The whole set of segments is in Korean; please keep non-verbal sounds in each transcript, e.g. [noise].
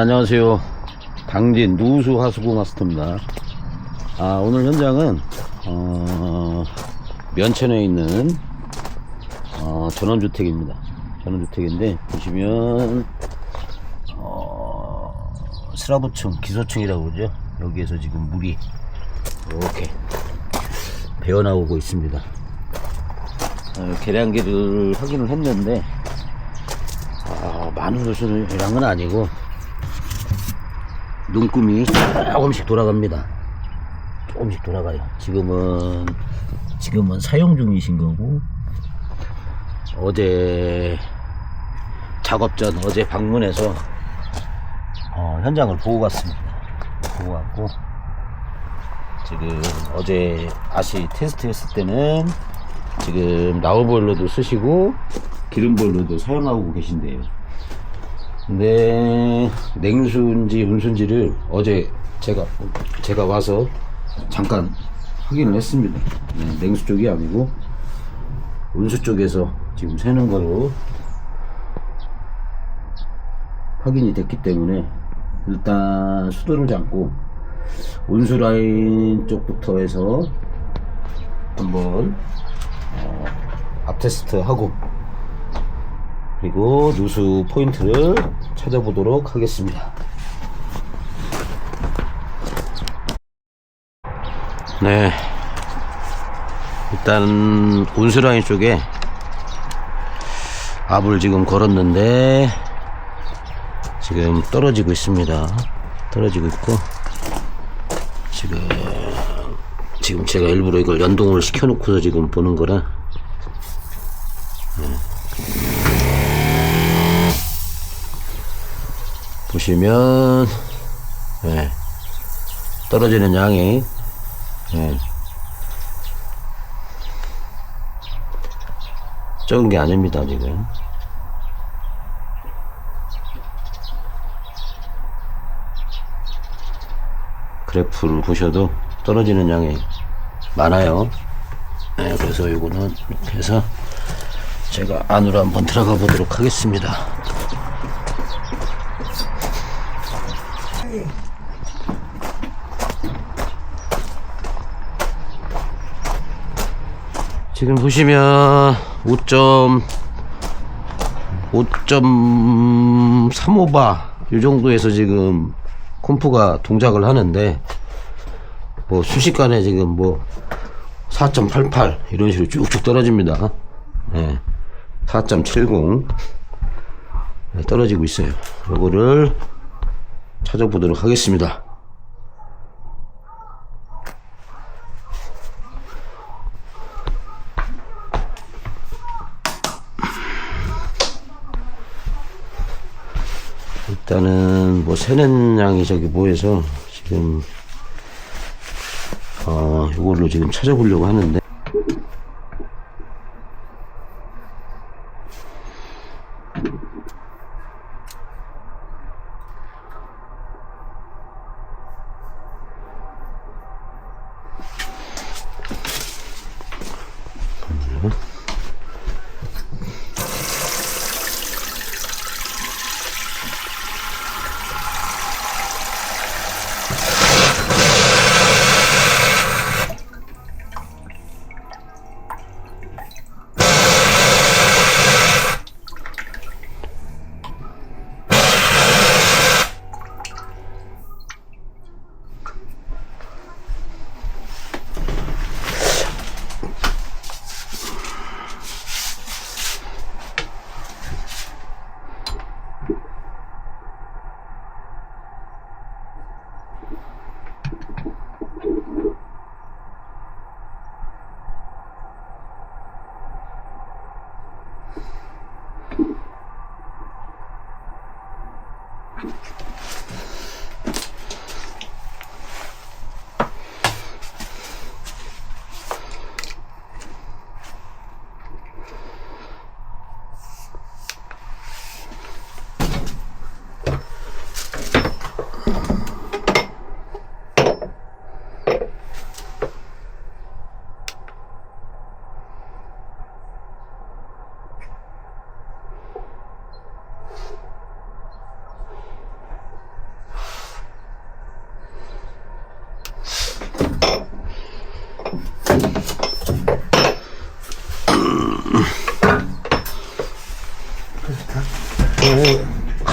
안녕하세요. 당진 누수 하수구 마스터입니다. 아, 오늘 현장은, 어, 면천에 있는, 어, 전원주택입니다. 전원주택인데, 보시면, 어, 스라브층, 기소층이라고 그러죠. 여기에서 지금 물이 이렇게 배어나오고 있습니다. 어, 계량기를 확인을 했는데, 아, 많은 것은 아니고, 눈금이 조금씩 돌아갑니다. 조금씩 돌아가요. 지금은, 지금은 사용 중이신 거고, 어제 작업 전, 어제 방문해서, 어, 현장을 보고 갔습니다. 보고 갔고, 지금 어제 아시 테스트 했을 때는 지금 나올 보일러도 쓰시고 기름 보일러도 사용하고 계신데요. 근데 냉수인지 온수인지를 어제 제가 제가 와서 잠깐 확인을 했습니다. 네, 냉수 쪽이 아니고 온수 쪽에서 지금 새는 거로 확인이 됐기 때문에 일단 수도를 잡고 온수 라인 쪽부터 해서 한번 어, 앞테스트 하고 그리고 누수 포인트를 찾아보도록 하겠습니다. 네. 일단 온수 라인 쪽에 압을 지금 걸었는데 지금 떨어지고 있습니다. 떨어지고 있고 지금 지금 제가 일부러 이걸 연동을 시켜놓고서 지금 보는 거라 보시면 예, 떨어지는 양이 예, 적은 게 아닙니다 지금. 그래프를 보셔도 떨어지는 양이 많아요. 예, 그래서 이거는 이렇게 해서 제가 안으로 한번 들어가 보도록 하겠습니다 지금 보시면 5점 5.35바 이 정도에서 지금 콤프가 동작을 하는데 뭐 순식간에 지금 뭐 4.88 이런 식으로 쭉쭉 떨어집니다. 예. 4.70 네, 떨어지고 있어요. 요거를 찾아보도록 하겠습니다. 일단은 뭐 새는 양이 저기 뭐해서 지금 어 이걸로 지금 찾아보려고 하는데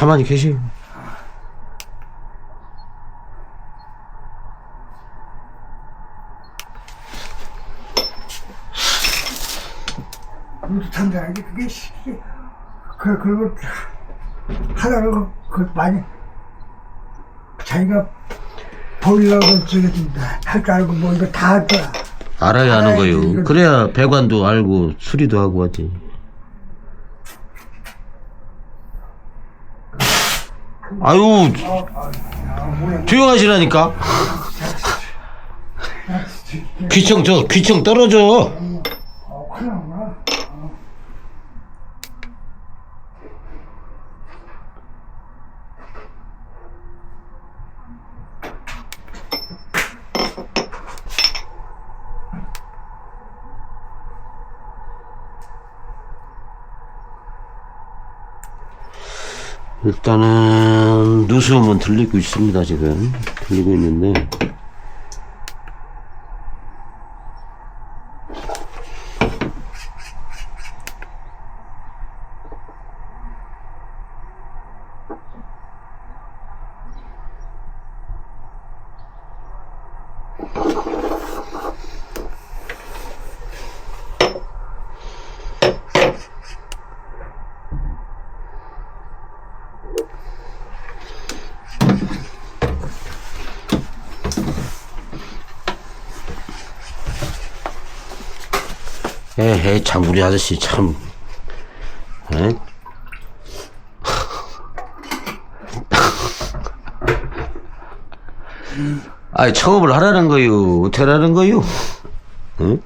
가만히 계시. 우주탄다는 게 그게 시- 그 그걸 하다가 그 많이 자기가 보이려고 저기 할줄 알고 뭐 이거 다. 알아야 하는 알아야지, 거요. 그래야 배관도 알고 수리도 하고 하지. 아유, 조용하시라니까. [laughs] 귀청 저 귀청 떨어져. 어, 큰일 났구나. 일단은 누수음은 들리고 있습니다 지금. 들리고 있는데 에헤 장구리 아저씨 참 에? [laughs] 아이 청업을 하라는 거요 어떻게 하라는 거요 응?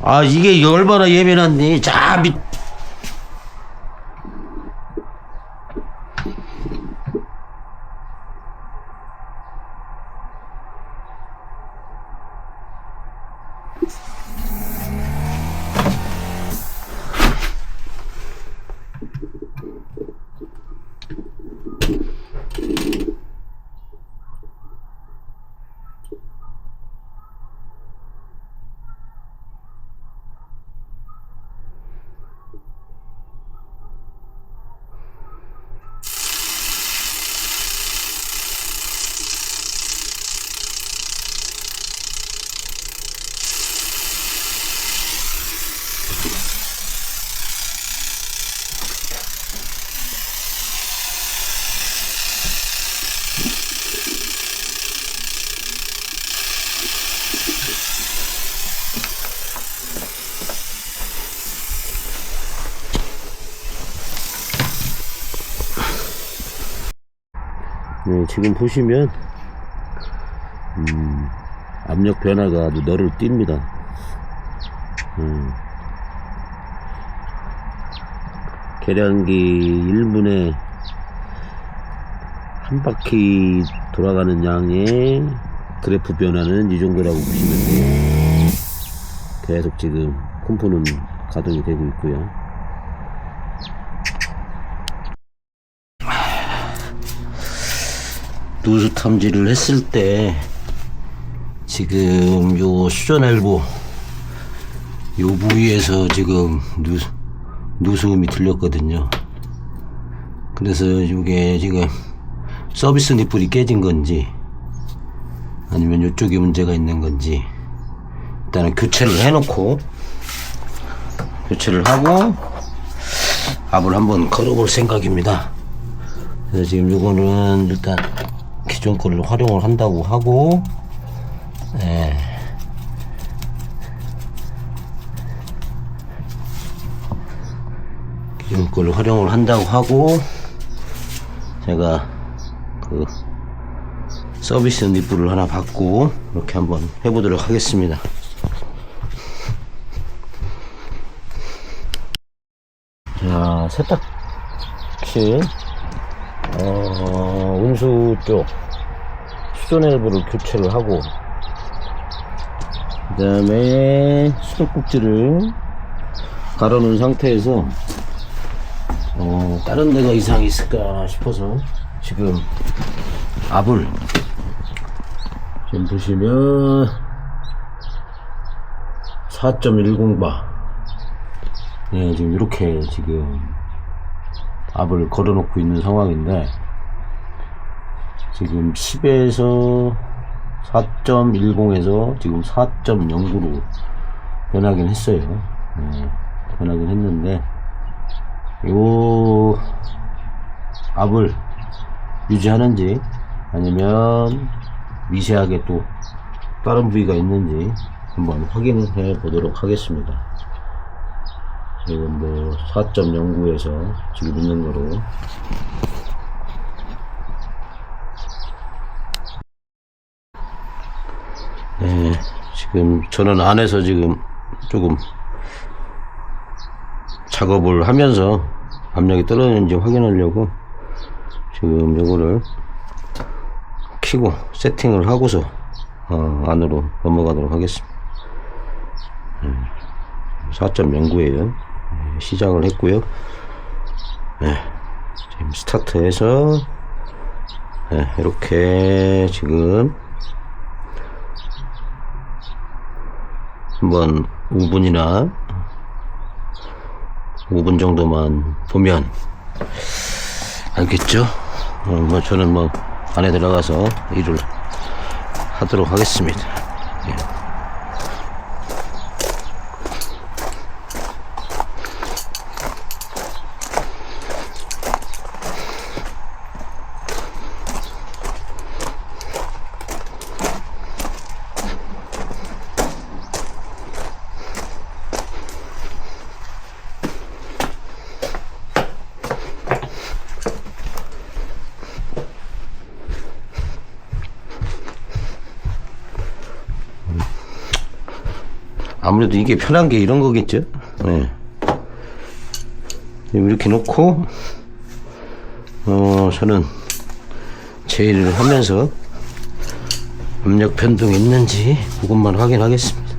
아 이게 얼마나 예민한데 자 밑. 네, 지금 보시면 음, 압력 변화가 아주 너를 띕니다. 음, 계량기 1분에 한 바퀴 돌아가는 양의 그래프 변화는 이 정도라고 보시면 돼요. 계속 지금 컴포는 가동이 되고 있고요. 누수 탐지를 했을 때 지금 요 수전 엘보 요 부위에서 지금 누, 누수음이 들렸거든요. 그래서 이게 지금 서비스 니플이 깨진 건지 아니면 이쪽에 문제가 있는 건지 일단은 교체를 해놓고 교체를 하고 압을 한번 걸어볼 생각입니다. 그래서 지금 요거는 일단 기존 거를 활용을 한다고 하고 예. 기존 거를 활용을 한다고 하고 제가 그 서비스 니프를 하나 받고 이렇게 한번 해보도록 하겠습니다. 자 세탁실. 어, 운수 쪽 앨브를 교체를 하고 그 다음에 수도꼭지를 갈아놓은 상태에서 어, 다른 데가 이상이 있을까 싶어서 지금 압을 지금 보시면 4.10바. 예, 지금 이렇게 지금 압을 걸어놓고 있는 상황인데 지금 10에서 4.10에서 지금 4.09로 변하긴 했어요. 예, 변하긴 했는데 요 압을 유지하는지 아니면 미세하게 또 다른 부위가 있는지 한번 확인을 해 보도록 하겠습니다. 지금 뭐 4.09에서 지금 있는 거로 네, 지금 저는 안에서 지금 조금 작업을 하면서 압력이 떨어지는지 확인하려고 지금 요거를 키고 세팅을 하고서 어, 안으로 넘어가도록 하겠습니다. 4.09에요. 시작을 했고요. 네, 지금 스타트해서 네, 이렇게 지금 한번 5분이나 5분 정도만 보면 알겠죠? 어, 뭐 저는 뭐 안에 들어가서 일을 하도록 하겠습니다. 예. 아무래도 이게 편한 게 이런 거겠죠? 네. 이렇게 놓고, 어, 저는 제 일을 하면서 압력 변동이 있는지 그것만 확인하겠습니다.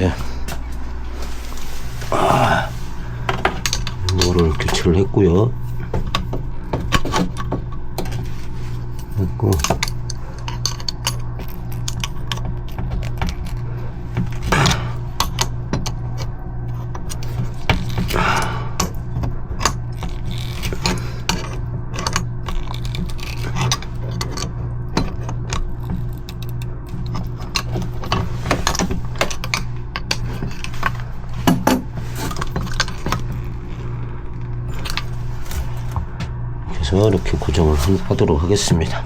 예. 아, 이거를 교체를 했고요. 했고, 그래서 이렇게 고정을 하- 하도록 하겠습니다.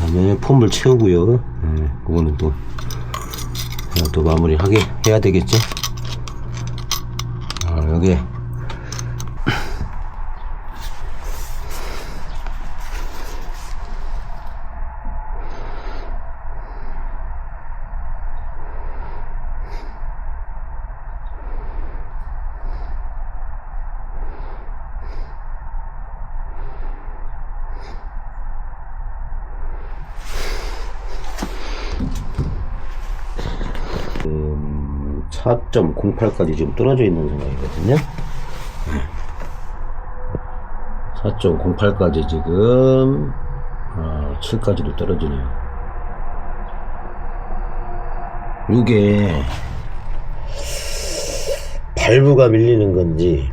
다음에 폼을 채우고요. 네, 그거는 또, 하나 또 마무리 하게 해야 되겠죠? 아, 여기 4.08까지 지금 떨어져 있는 상황이거든요. 4.08까지 지금 어, 7까지도 떨어지네요. 이게 발부가 밀리는 건지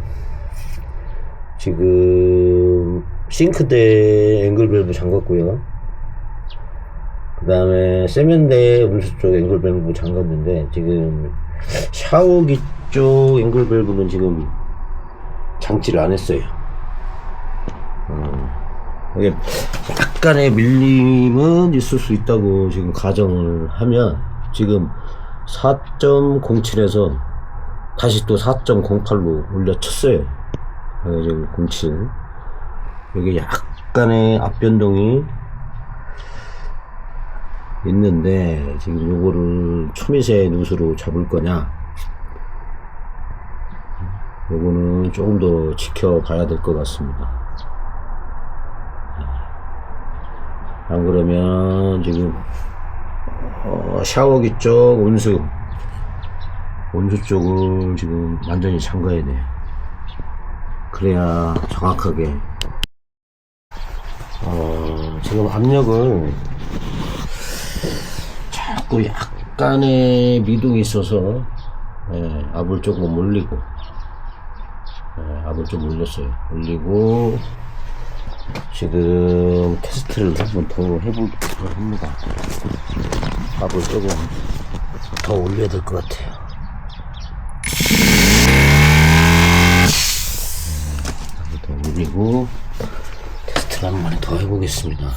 지금 싱크대 앵글 밸브 잠갔고요. 그 다음에 세면대 음수 쪽 앵글 밸브 잠갔는데 지금 샤워기 쪽 앵글 밸브는 지금 장치를 안 했어요. 어, 이게 약간의 밀림은 있을 수 있다고 지금 가정을 하면 지금 4.07에서 다시 또 4.08로 올려쳤어요. 어, 지금 07. 이게 약간의 앞변동이 있는데 지금 요거를 초미세 누수로 잡을 거냐? 요거는 조금 더 지켜봐야 될 것 같습니다. 안 그러면 지금 어, 샤워기 쪽 온수 온수 쪽을 지금 완전히 잠가야 돼. 그래야 정확하게 어, 지금 압력을 자꾸 약간의 미동이 있어서 예, 압을 조금 올리고 예, 압을 좀 올렸어요. 올리고 지금 테스트를 한번 더 해보려고 합니다. 압을 조금 더 올려야 될 것 같아요. 예, 더 올리고 테스트를 한 번 더 해보겠습니다.